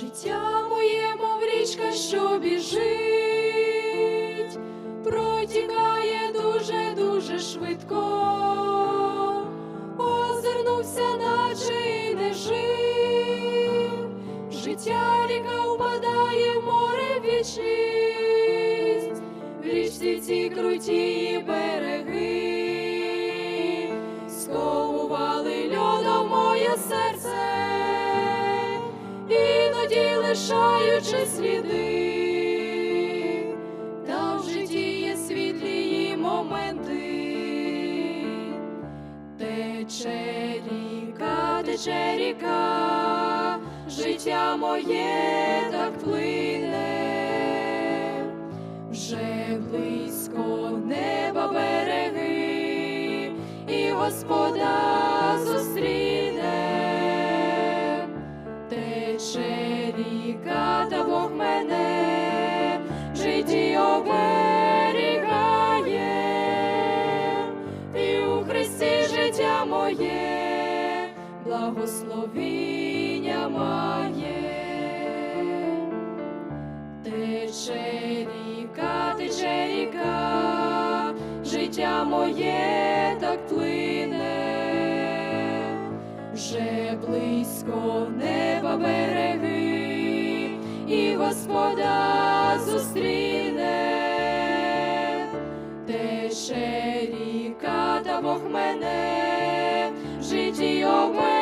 Життя моє, мов річка, що біжить, протікає дуже, дуже швидко, озирнувся, наче й не жив. Життя ріка впадає в море вічність, в річці ці круті береги, сковували льодом моє серце лишаючи сліди, та в житті є світлі її моменти, тече ріка, тече ріка, життя моє так плине, вже близько неба береги, і Господа тече ріка, та Бог мене житті оберігає, і у Христі життя моє, благословіння має. Тече ріка, тече ріка, життя моє так плине. Вже близько неба береги, і Господа зустріне, тече ріка, та Бог мене в житті оберігає,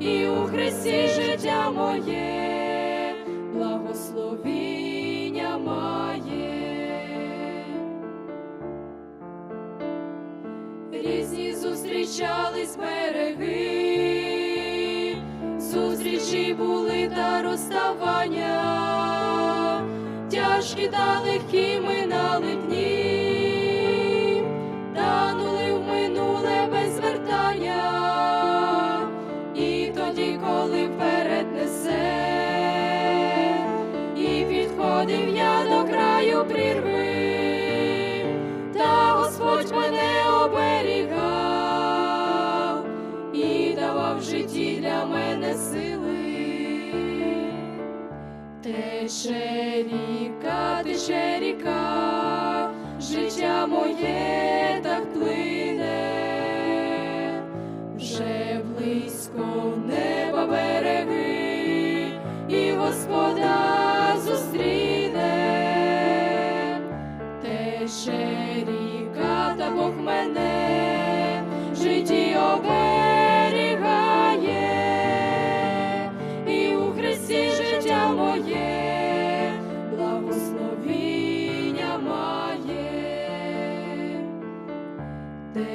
і у Христі життя моє, благословіння має. різні зустрічались береги, зустрічі були та розставання, тяжкі та легкі минали Тече ріка, тече ріка, життя моє так плине, вже близько неба береги, і Господа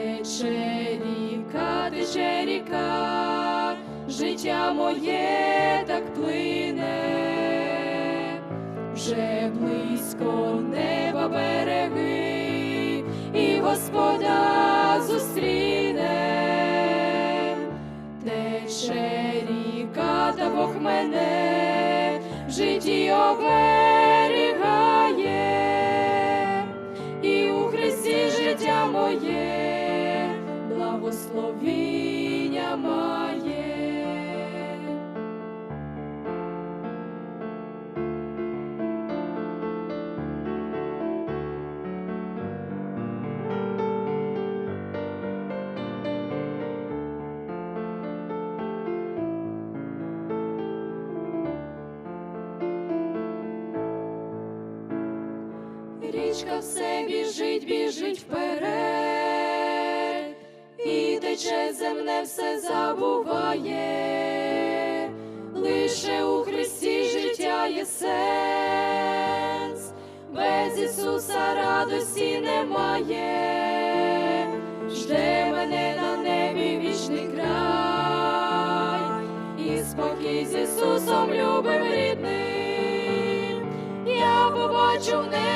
Тече ріка, тече ріка, життя моє так плине. Вже близько неба береги, і Господа зустріне, тече ріка, та Бог мене в житті оберігає, Річка все біжить, біжить вперед, і тече земне все забуває, лише у Христі життя є сенс, без Ісуса радості немає, жде мене на небі вічний край, і спокій з Ісусом любим рідним, я побачу в небі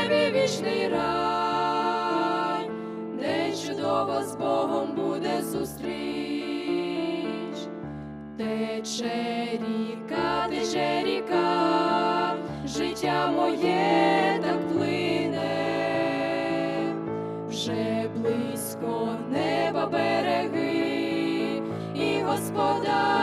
тече ріка, тече ріка, життя моє так плине, вже близько неба береги, і Господа